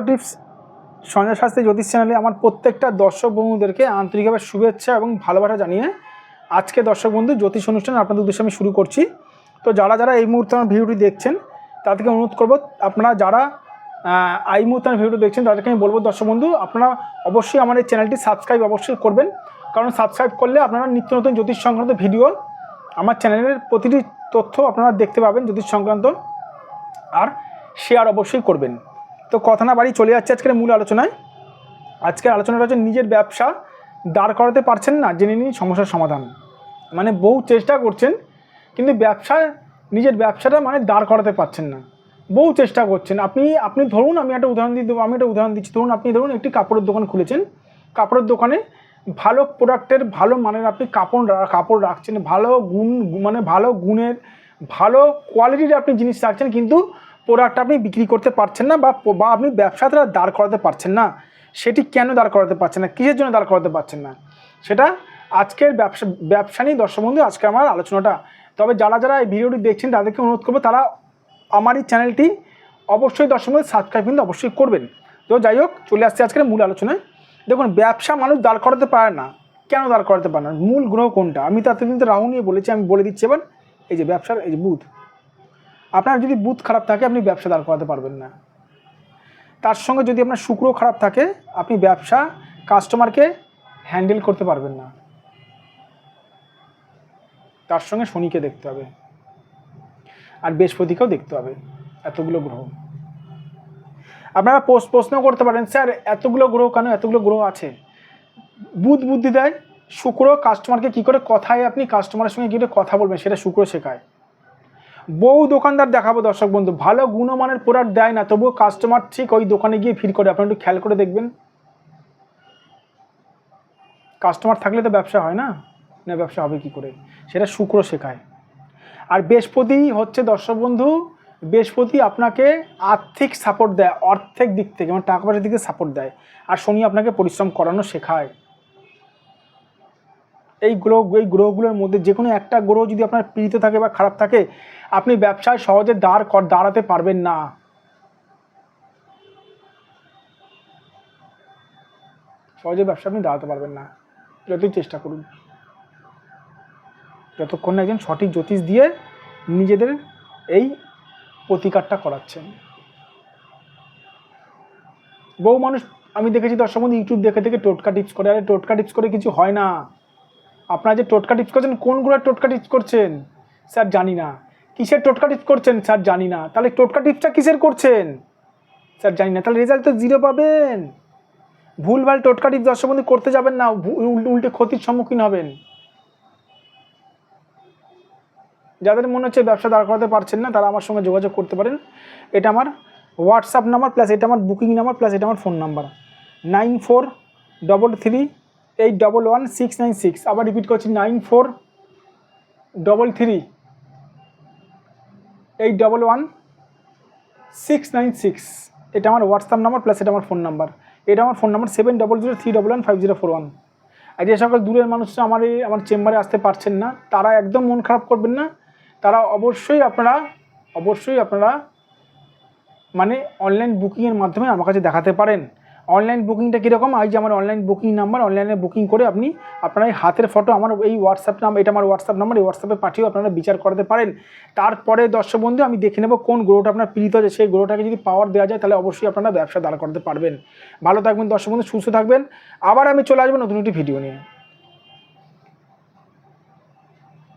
Tips Sanjay Shastri জ্যোতিষ চ্যানেলে আমার প্রত্যেকটা দর্শক বন্ধুদেরকে আন্তরিকভাবে শুভেচ্ছা এবং ভালোবাসা জানিয়ে আজকে দর্শক বন্ধু জ্যোতিষ অনুষ্ঠান আপনাদের উদ্দেশ্যে আমি শুরু করছি। তো যারা যারা এই মুহূর্তে আমার ভিডিওটি দেখছেন, তাদেরকে অনুরোধ করব, আপনারা যারা এই মুহূর্তে আমার ভিডিও দেখছেন, তাদেরকে আমি বলব, দর্শক বন্ধু, আপনারা অবশ্যই আমার এই চ্যানেলটি সাবস্ক্রাইব অবশ্যই করবেন। কারণ সাবস্ক্রাইব করলে আপনারা নিত্য নতুন জ্যোতিষ সংক্রান্ত ভিডিও আমার চ্যানেলের প্রতিটি তথ্য আপনারা দেখতে পাবেন জ্যোতিষ সংক্রান্ত। আর শেয়ার অবশ্যই করবেন। তো কথা না বাড়ি চলে যাচ্ছে আজকের মূল আলোচনায়। আজকের আলোচনাটা হচ্ছে নিজের ব্যবসা দাঁড় করাতে পারছেন না, জেনে নিন সমস্যার সমাধান। মানে বহু চেষ্টা করছেন, কিন্তু ব্যবসা নিজের ব্যবসাটা মানে দাঁড় করাতে পারছেন না। বহু চেষ্টা করছেন, আপনি আপনি ধরুন আমি একটা উদাহরণ দেবো, আমি একটা উদাহরণ দিচ্ছি। ধরুন আপনি, ধরুন একটি কাপড়ের দোকান খুলেছেন, কাপড়ের দোকানে ভালো প্রোডাক্টের, ভালো মানের আপনি কাপড় কাপড় রাখছেন, ভালো গুণ মানে ভালো গুণের, ভালো কোয়ালিটির আপনি জিনিস রাখছেন, কিন্তু প্রোডাক্ট আপনি বিক্রি করতে পারছেন না বা বা আপনি ব্যবসাটা দাঁড় করাতে পারছেন না। সেটি কেন দাঁড় করাতে পারছেন না? কিসের জন্য দাঁড় করাতে পারছেন না? সেটা আজকের ব্যবসা ব্যবসা নিয়ে দর্শক বন্ধু, আজকে আমার আলোচনাটা। তবে যারা যারা এই ভিডিওটি দেখছেন, তাদেরকে অনুরোধ করব, তারা আমার এই চ্যানেলটি অবশ্যই দর্শক বন্ধু সাবস্ক্রাইব কিন্তু অবশ্যই করবেন। তো যাই হোক, চলে আসছে আজকের মূল আলোচনায়। দেখুন, ব্যবসা মানুষ দাঁড় করাতে পারে না। কেন দাঁড় করাতে পারে না? মূল গ্রহ কোনটা? আমি তাতে কিন্তু রাহু নিয়ে বলেছি, আমি বলে দিচ্ছি এবার। এই যে ব্যবসার, এই যে বুধ। আপনার যদি বুধ খারাপ থাকে, আপনি ব্যবসা দাঁড় করাতে পারবেন না। তার সঙ্গে যদি আপনার শুক্র খারাপ থাকে, আপনি ব্যবসা কাস্টমারকে হ্যান্ডেল করতে পারবেন না। তার সঙ্গে শনিকে দেখতে হবে। আর বৃহস্পতিকেও দেখতে হবে, এতগুলো গ্রহ। আপনারা প্রশ্ন করতে পারেন, স্যার, এতগুলো গ্রহ কেন? এতগুলো গ্রহ আছে? বুধ বুদ্ধি দেয়, শুক্র কাস্টমারকে কী করে কথায় আপনি কাস্টমারের সঙ্গে কী করে কথা বলবেন, সেটা শুক্র শেখায়। বহু দোকানদার দেখাবো দর্শক বন্ধু। ভালো গুণমানের প্রোডাক্ট দেয় না, তবুও কাস্টমার ঠিক ওই দোকানে গিয়ে ভিড় করে। আপনারা একটু খেয়াল করে দেখবেন। কাস্টমার থাকলে তো ব্যবসা হয় না? না, ব্যবসা হবে কি করে? সেটা শুক্র শেখায়। আর বৃহস্পতি হচ্ছে দর্শক বন্ধু, বৃহস্পতি আপনাকে আর্থিক সাপোর্ট দেয় অর্থের দিক থেকে মানে টাকা পয়সার দিক থেকে সাপোর্ট দেয়। আর শনি আপনাকে পরিশ্রম করানো শেখায়। এই গ্রহ, এই গ্রহগুলোর মধ্যে যে কোনো একটা গ্রহ যদি আপনার পীড়িত থাকে বা খারাপ থাকে, আপনি ব্যবসায় সহজে দাঁড় কর, দাঁড়াতে পারবেন না। সহজে ব্যবসা আপনি দাঁড়াতে পারবেন না। যতই চেষ্টা করুন। যতক্ষণ একজন সঠিক জ্যোতিষ দিয়ে নিজেদের এই প্রতিকারটা করাচ্ছেন। বহু মানুষ, আমি দেখেছি দর্শক ইউটিউব দেখে দেখে টোটকা টিপস করে, আরে টোটকা টিপস করে কিছু হয় না। আপনারা যে টোটকা টিপস করছেন কোনগুলো টোটকা টিপস করছেন? স্যার, জানি না। কিসের টোটকা টিপস করছেন? স্যার, জানি না। তাহলে টোটকা টিপসটা কিসের করছেন? স্যার, জানি না। তাহলে রেজাল্ট তো জিরো পাবেন। ভুলভাল টোটকা টিপস দর্শক বন্ধু, করতে যাবেন না। উল্টে উল্টে ক্ষতির সম্মুখীন হবেন। যাদের মনে হচ্ছে ব্যবসা দাঁড় করাতে পারছেন না, তারা আমার সঙ্গে যোগাযোগ করতে পারেন। এটা আমার হোয়াটসঅ্যাপ নাম্বার প্লাস এটা আমার বুকিং নাম্বার প্লাস এটা আমার phone number nine four double three eight double one six nine six আবার রিপিট করছি nine four double three eight double one six nine six এটা আমার হোয়াটসঅ্যাপ নাম্বার প্লাস এটা আমার ফোন নাম্বার এটা আমার phone number seven double zero three double one five zero four one আর যে সকল দূরের মানুষরা আমার এই আমার চেম্বারে আসতে পারছেন না, তারা একদম মন খারাপ করবেন না। তারা অবশ্যই আপনারা অবশ্যই আপনারা মানে অনলাইন বুকিংয়ের মাধ্যমে আমার কাছে দেখাতে পারেন। অনলাইন বুকিংটা কীরকম? এই যে আমার অনলাইন বুকিং নাম্বার অনলাইনে বুকিং করে আপনি আপনার এই হাতের ফটো আমার এই হোয়াটসঅ্যাপ নাম্বার এটা আমার হোয়াটসঅ্যাপ নাম্বার এই হোয়াটসঅ্যাপে পাঠিয়েও আপনারা বিচার করাতে পারেন। তারপরে দর্শক বন্ধু, আমি দেখে নেব কোন গ্রোটা আপনার প্রীত আছে। সেই গ্রহটাকে যদি পাওয়ার দেওয়া যায়, তাহলে অবশ্যই আপনারা ব্যবসা দাঁড় করতে পারবেন। ভালো থাকবেন দর্শক বন্ধু, সুস্থ থাকবেন। আবার আমি চলে আসব নতুন একটি ভিডিও নিয়ে।